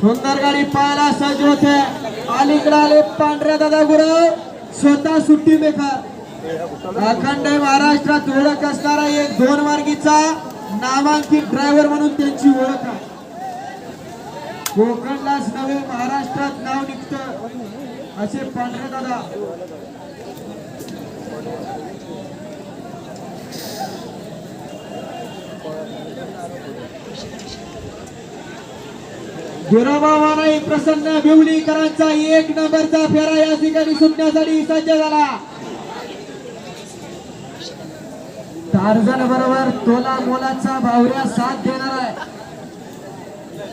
सुंदर गाडी पाहायला सज्ज होते अलीकडे आले पांढऱ्या दादा गुरव. स्वतः सुट्टी मेकर. अखंड महाराष्ट्रात ओळख असणारा एक दोन मार्गीचा. नामांकित ड्रायव्हर म्हणून त्यांची ओळख आहे. कोकणलाच नव्हे महाराष्ट्रात नाव निघतं. असे पांढरे दादा. दुराभावानाही प्रसन्न बिवलीकरांचा एक नंबरचा फेरा या ठिकाणी सुटण्यासाठी सज्ज झाला. टार्झन बरोबर तोला मोलाचा भावऱ्या साथ देणार आहे.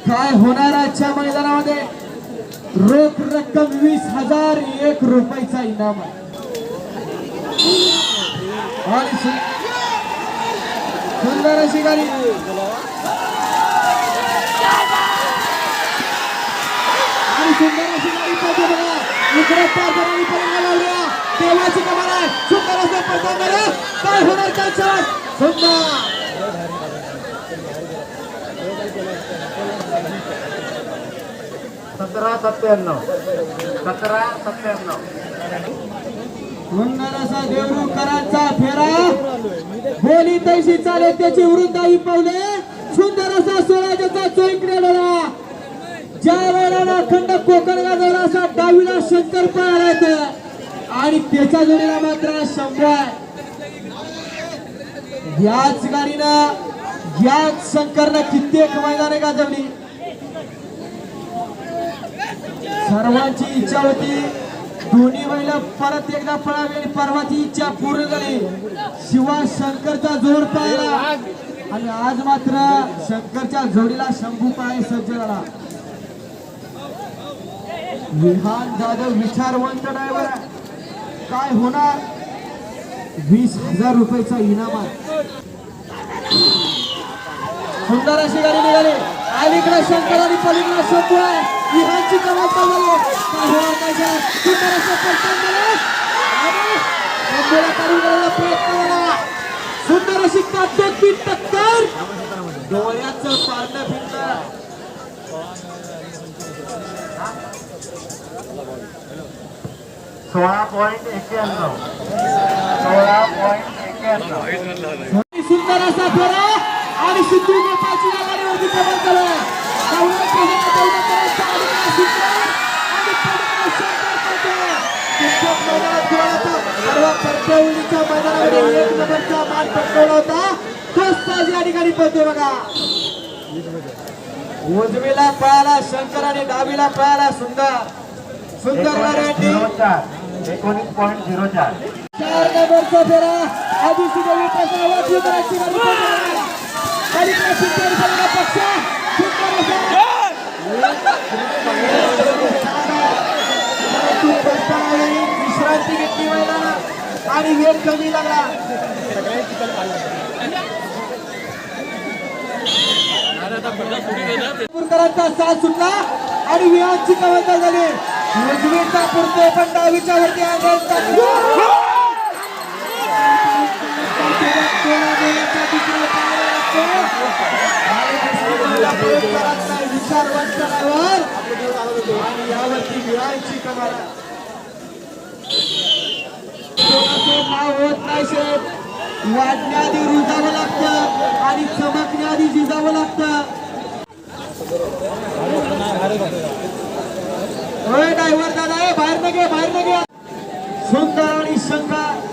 काय होणार आजच्या मैदानामध्ये? रोख रक्कम वीस हजार एक रुपयाचा इनाम आहे. सुंदर अशी गाडी. आणि सुंदर अशी गाडी बघा इकडे जणांनी लावल्या देवाची कमाल आहे सुंदर काय होणार सुंदर सतरा सत्त्याण्णव सतरा सत्त्याण्णव सुंदर असा देवरूकरांचा फेरा. बोली तैशी चाले त्याची वृद्धाई पावले. सुंदर असा स्वराज्याचा चोईकडे डोळा ज्या वेळेला अखंड कोकण गाजवला असा डावीला शंकर पाहायला आणि त्याच्या जोडीला मात्र शंभर. याच गाडीनं याच शंकरनं कित्येक मैदाने गाजवली. सर्वांची इच्छा होती दोन्ही बैल परत एकदा पळावी आणि परवाची इच्छा पूर्ण झाली. शिवा शंकरचा जोड पाहिला. आणि आज मात्र शंकरच्या जोडीला शंभू पाय सज्ज झाला. विहान जाधव विचारवंत ड्रायव्हर काय होणार? वीस हजार रुपयाचा इनाम आहे. सुंदर अशी गाडी निघाली. अलीकडे शंकर आणि पलीकडे शोधू आहे. विहानची कमाल चालू काय होणार काय सुंदर असं पलटण प्रयत्न झाला. सुंदर अशी काटोपी टक्कर. डोळ्याचं पारणं फिरलं. सोळा पॉईंट एक्क्याण्णव. सोळा पॉईंट एक्क्याण्णव. सुंदर असा फेरा आणि सिद्धू गोपाळची मैदानामध्ये एक नंबरचा मान पटकवला होता. तोच ताज या ठिकाणी बघा. उजवीला पळाला शंकर आणि डावीला पळाला सुंदर झिरो चार एकोणीस पॉईंट झिरो चार. चार नंबरचा फेरा. आधी सुदेवी प्रसाद वेळी विश्रांती घेतली मैदानात आणि वेग कमी लागला नागपूरकरांचा साथ सुटला आणि विहानची कवंता झाली. उजवीचा पुरते पण डावीच्या वरती विचार टाकला आणि यावरती विहानची नाव होत नाही शेठ वाढण्याआधी रुजावं लागतं आणि चमकण्याआधी जिजावं लागतं. होय ड्रायव्हर दादा ए, बाहेर गे बाहेर गे सुंदर आणि शंकर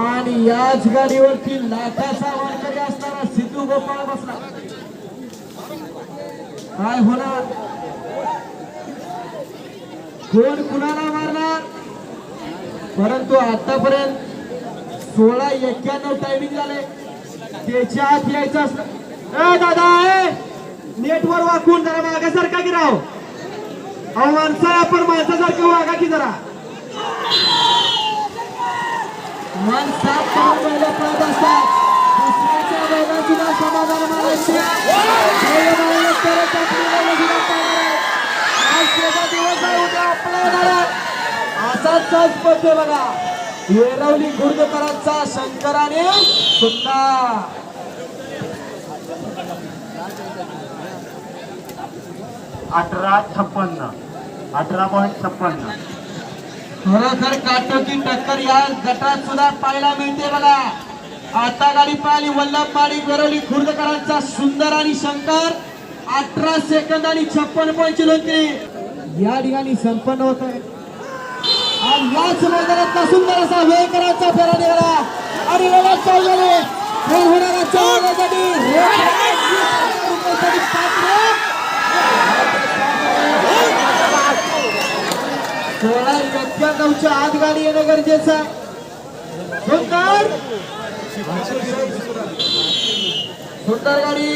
आणि याच गाडीवरती लाखाचा वारकरी असणारा सिद्धू गोपाळ बसला. काय होणार? कोण कुणाला मारणार? परंतु आतापर्यंत सोळा एक्क्याण्णव टायमिंग झाले. त्याच्या आत यायचं असलं दादा ए! नेटवर वाकून जरा मागासारखा की राव. अहो माणसं आपण माणसासारखं वागा की जरा. मन असतात. दुसऱ्याच्या सुद्धा समाधान मानायचे आज असाच सहज पडते बघा. येरवली गुर्दकरांचा शंकराने सुद्धा अठरा छप्पन्न अठरा पॉईंट छप्पन्न खरोखर काटोची टक्कर या गटात सुद्धा पाहायला मिळते बघा. आता गाडी पाहिली वल्लभ माडी गरोली खुर्दकरांचा सुंदर आणि शंकर. अठरा सेकंद आणि छप्पन पॉईंट चिलवते या ठिकाणी संपन्न होत आहे. आणि याच मैदानातला सुंदर असा वेळकरांचा फेरा निघाला. आणि वेळात चालू झाले. होणाऱ्या सोळा एक्क्याण्णवच्या आत गाडी येणं गरजेचं आहे. सुंदर. सुंदर गाडी.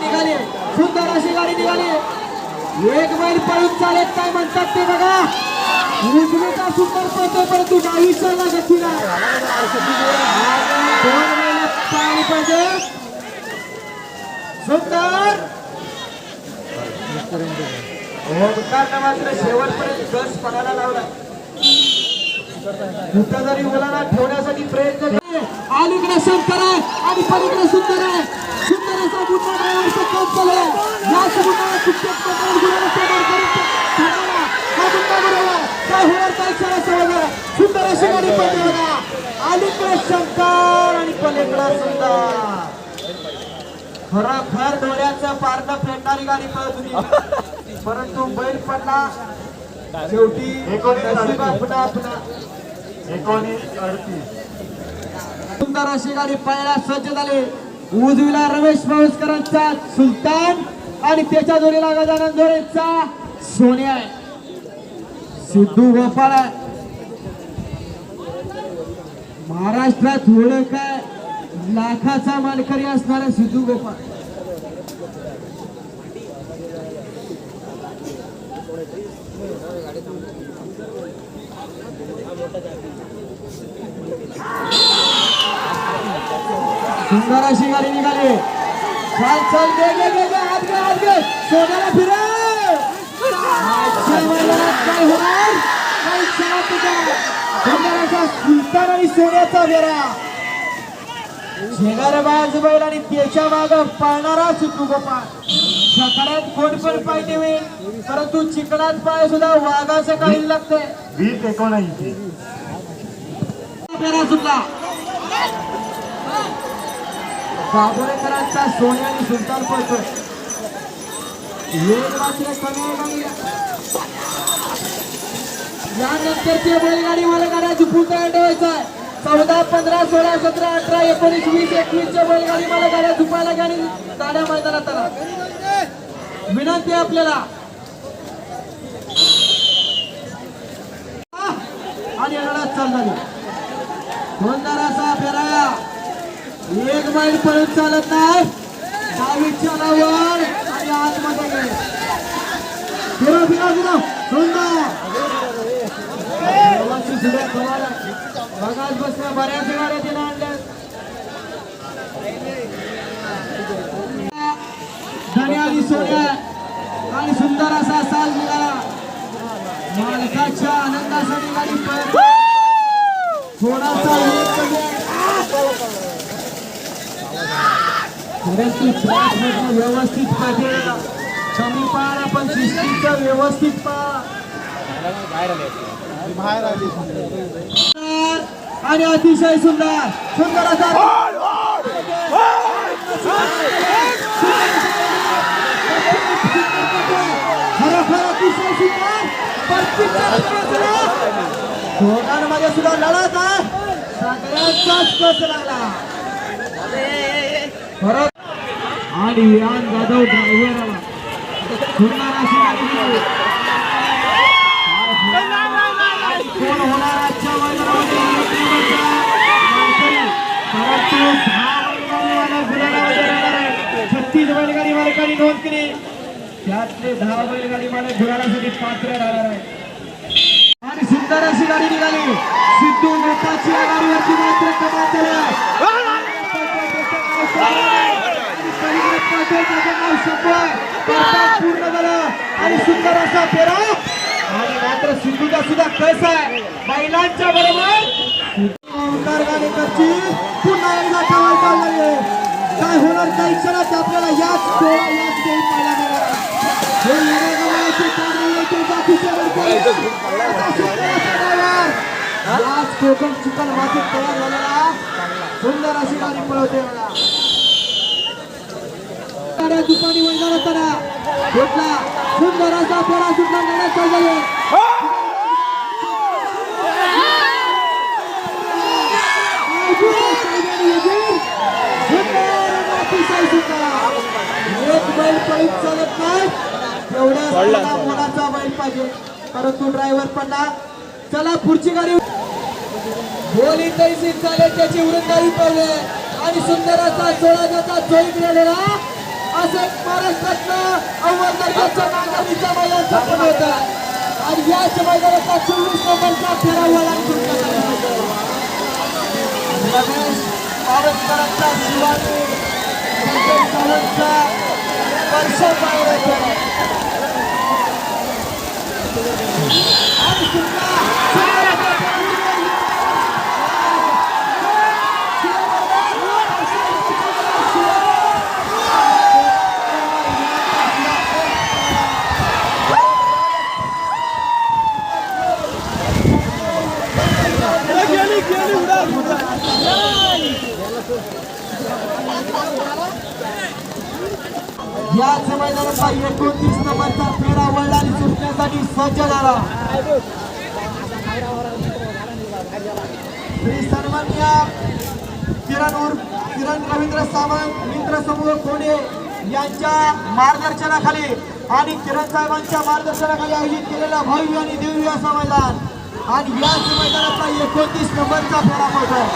निघाली. सुंदर अशी गाडी निघाली. एक मैल पळून चालत काय म्हणतात ते बघा. उजवीचा सुंदर पळतो परंतु डावीचा गती नाही दोन मैल पाणी पाहिजे सुंदर. मात्र शेवटपर्यंत गस पडायला लावला. कुठं जरी मुलांना ठेवण्यासाठी प्रयत्न केले अलीकडे शंकर आहे आणि पलीकडे सुंदर आहे. सुंदर असा गुन्हा ड्रायव्हरचा काम आहे याच गुन्हा. हा काय होणार काय सुंदर अशी गाडी पडली बघा अलीकडे शंकर आणि पलीकडे सुंदर. खरोखर डोळ्याचं पारणं फेडणारी गाडी पळत होती. परंतु बैल पडला. शेवटी एकोणीस अडतीस. सुंदर अशी गाडी पळायला सज्ज झाली. उजवीला रमेश पाऊसकरांचा सुलतान आणि त्याच्या जोडीला गजानन जोडेचा सोन्या आहे. सिद्धू गोपाळ आहे. महाराष्ट्रात ओळख आहे. लाखाचा मानकरी असणारा सिद्धू गोपाळ. सुंदर अशी गाडी निघाली. चाल चाल गे गे गे गे आज गे आज गे सोन्याला फिरव. काय होणार? काही क्षणात तुझ्या सुंदर असा सुलतान आणि सोन्याचा वेरा. शेजारबाज बैल आणि त्याच्या माग पळणारा सिद्धू गोपाळ. सकाळात कोण पण पाहिजे होईल परंतु चिकनात पाय सुद्धा वाघाचं काही लागते वीस एकोणऐंशी. सुटला बाबुळेकरांचा सोन्या आणि सुलतान पळतो वेग मात्र कमी आहे गाडीला. यानंतरची बैलगाडी मला झुपून तयार ठेवायचा आहे. चौदा पंधरा सोळा सतरा अठरा एकोणीस वीस एकवीसच्या बैलगाडी मला गाड्या झुपायला गाडी गाड्या मैदानात आला. विनंती आपल्याला. आणि लढत चाल झाली. सुंदर असा फेराया एक मैल पळून चालत नाही. डावीच्या नावावर आणि आतमध्ये गेले फिरा फिरा फिरा. दोनदा बघाच बसल्या बऱ्याच गाड्या तिने आणल्या. धन्या आणि सोन्या आणि सुंदर असा साल निघाला मालकाच्या आनंदासाठी गाडी थोडासा व्यवस्थित पाहिजे कमी पाहा पण शिस्तीचं व्यवस्थित पाहा. आणि अतिशय सुंदर सुंदर असा खरोखर अतिशय सुंदर दोघांमध्ये सुद्धा लढत आहे. सगळ्यांचाच कस लागला. खरं आणि यान जाधव ड्रायव्हर सुंदर अशी. कोण होणार छत्तीस बैलगाडी मालकांनी नोंद केली त्यातले दहा बैलगाडी मालक गुराण्यासाठी पात्र राहणार आहे आणि सुंदर अशी गाडी निघाली सिद्धू गोपाची गाडीवरची मात्र कमाल झाली पूर्ण झालं आणि सुंदर असा फेरा आणि मात्र सिद्धूचा सुद्धा कस आहे. महिलांच्या बरोबर ओंकार गाडेकरची पुन्हा एकदा कमाल चालू आहे. काय होणार काही क्षणात आपल्याला याच सोळा याच गेम पाहायला मिळणार कार्य कोकण चिकन मातीत तयार झालेला. सुंदर अशी गाडी पळवते मला. दुपारी मैदानात होताना घेतला सुंदर असा फेरा सुटला गाड्या चालू बैल पळीत चालत नाही. एवढ्या मोलाचा बैल पाहिजे. परंतु ड्रायव्हर पडला. चला पुढची गाडी. बोली तैसी चाले त्याची वृंदावी पावले आणि सुंदर असा सोळा जाता चोईक गेलेला असं महाराष्ट्रातलं अव्वल दर्जाच्या नागरिकच्या मैदान स्थापन होतं आणि याच मैदानाचा चोवीस नंबरचा फेरा वळा रमेश पावसकरांचा शिवाजी संजय सावंतचा वर्ष पावराचा आणि सुंदर सुंदर असा याच मैदानाचा एकोणतीस नंबरचा फेरा वळला आणि सुटण्यासाठी सज्ज झाला श्री सन्मान्य किरण उर्फ किरण रवींद्र सावंत मित्र समूह कोणे यांच्या मार्गदर्शनाखाली आणि किरण साहेबांच्या मार्गदर्शनाखाली आयोजित केलेला भव्य आणि दिव्य असं मैदान. आणि याच मैदानाचा एकोणतीस नंबरचा फेरा पडतोय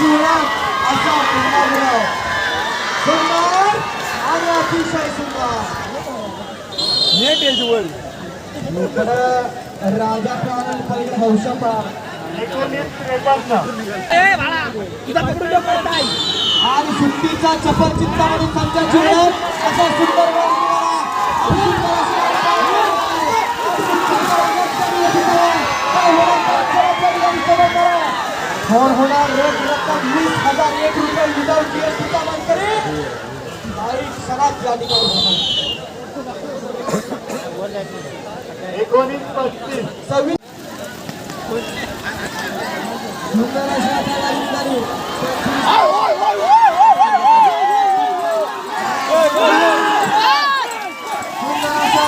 विठ्ठल. असा पुन्हा सुंदर आणि अतिशय सुंदर इकडं राजा प्राण हौशपा आणि सुट्टीचा चपल चित्तामध्ये संचाची ओळख असा सुंदर गोल किनारा. सुंदर कोण होणार रोख रक्कम वीस हजार एक रुपये विदाऊट जीएसटीचा मानकरी काही क्षणात या ठिकाणी एकोणीस पस्तीस। सव्वीस सुंदर अशी आता लाईन झाली. सुंदर असा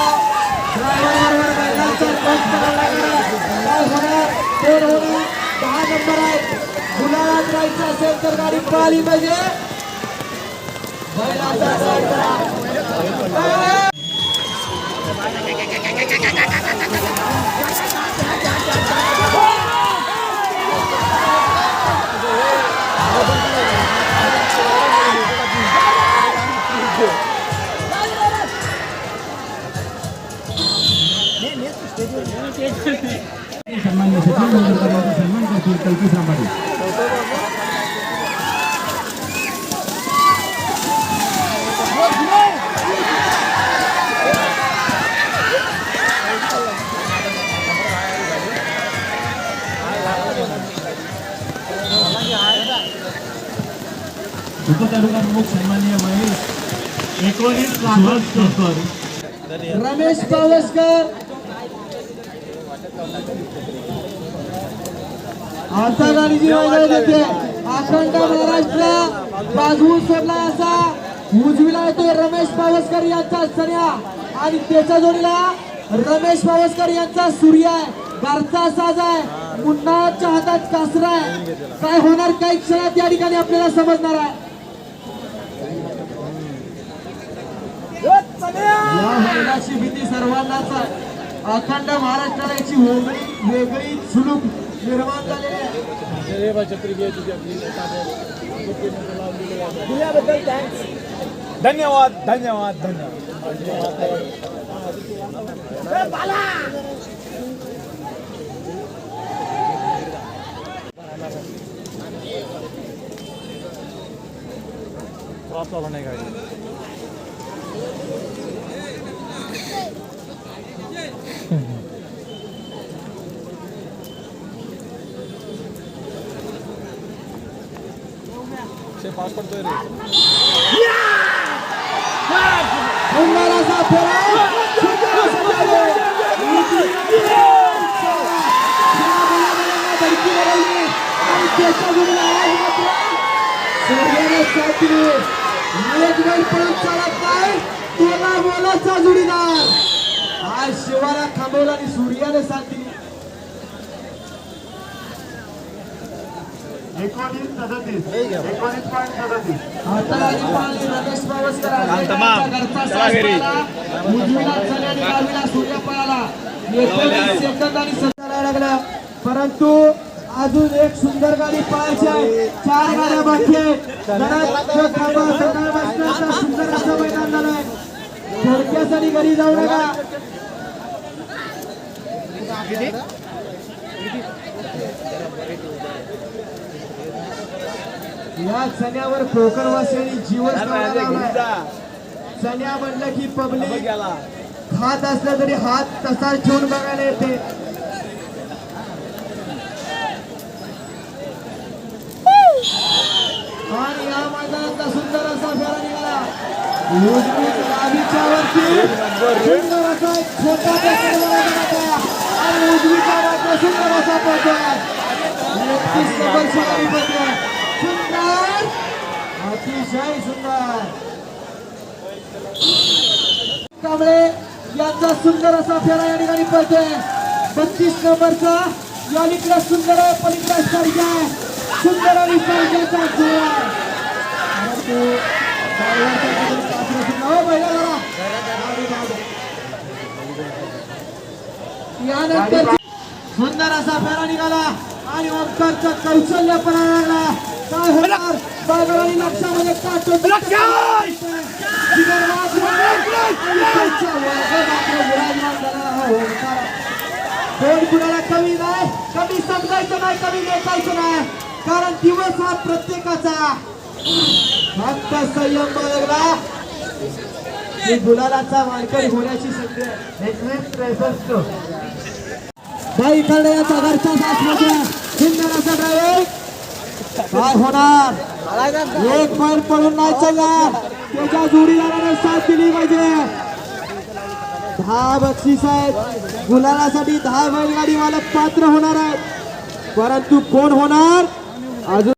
driver बरोबर बैलांचा टच करायला लागला. काय होणार? कोण होणार? दहा नंबर आहे गुलाबात असेल तर गाडी पळाली पाहिजे. सन्मान सचिन मंगळकर यांचा सन्मान करतील कल्पित रामाडी उपतालुका प्रमुख सन्मान्य महेश एकोणीस सुहास रमेश पावसकर. आता गाडीची मैदान येते अखंड महाराष्ट्र. बाजवून सोडला असा. उजवीला येतोय रमेश पावसकर यांचा सन्या. आणि त्याच्या जोडीला रमेश पावसकर यांचा सूर्य आहे. घरचा साज आहे. मुन्नाच्या हातात कासरा आहे. काय होणार काही क्षणात या ठिकाणी आपल्याला समजणार आहे. या मैदाची भीती सर्वांनाच आहे अखंड महाराष्ट्राला याची वेगळी वेगळी सुलूक निर्माण झालेली आहे. धन्यवाद धन्यवाद धन्यवाद. क्रॉस झाला नाही गाडी Você passa para o direito. Vamos lá, Zapeira! Sergio Satri, Negro vai para o Salafai. सूर्याने साथ दिली. एक बैल पळून चालत नाही तोला मोलाचा जोडीदार. आज शिवाला थांबवला आणि सूर्याने साथ दिली. एकोणीस सदतीस. एकोणीस पॉईंट सदतीस. हाताळाली पाळली रमेश पावसकर आंबेडकरांच्या घरचा साज पळाला. उजवीला चणे आणि डावीला सूर्य पळाला एकोणीस सेकंद आणि सत्तर लागला परंतु अजून एक सुंदर गाडी पळायची आहे. चार गाड्या बाकी आहेत. घरात जो थांबा सकाळपासून सुंदर असं मैदान झालंय. थोडक्यासाठी घरी जाऊ नका. या चण्यावर कोकणवासियांनी जीवन चण्या म्हणलं की पब्लिक हात असला तरी हात तसाच ठेवून बघायला येते आणि या मैदानाचा सुंदर असा फेरा निघाला उजवीत डावीच्या वरती सुंदर असा एक छोटा आणि उजवीचा मात्र सुंदर असा एकतीस सुंदर. अतिशय सुंदर. कांबळे यांचा सुंदर असा फेरा या ठिकाणी पडतोय. बत्तीस नंबरचा यालिकडे सुंदर आहे पलीकडे सर्जा सुंदर आणि सर्जाचा जोड मागे. यानंतर सुंदर असा फेरा निघाला आणि ओंकारचा कौशल्य पण लागला काय होणार? बागवानी लक्षामध्ये कोण कुणाला कमी नाही कमी समजायचं नाही कमी लेखायचं नाही. कारण दिवस हा प्रत्येकाचा. फक्त संयम बाळगला. मी गुलालाचा मालकरी होण्याची संधी आहे. एकवीस त्रेसष्ट बाई करण्याचा घरचा साथ म्हणजे सुंदर ड्रायव्हर काय होणार? एक मैल पडून नाही चालणार. त्याच्या जोडीदाराने साथ दिली पाहिजे. दहा बक्षीस आहेत. गुलालासाठी दहा बैलगाडी मालक पात्र होणार आहेत. परंतु कोण होणार? अजून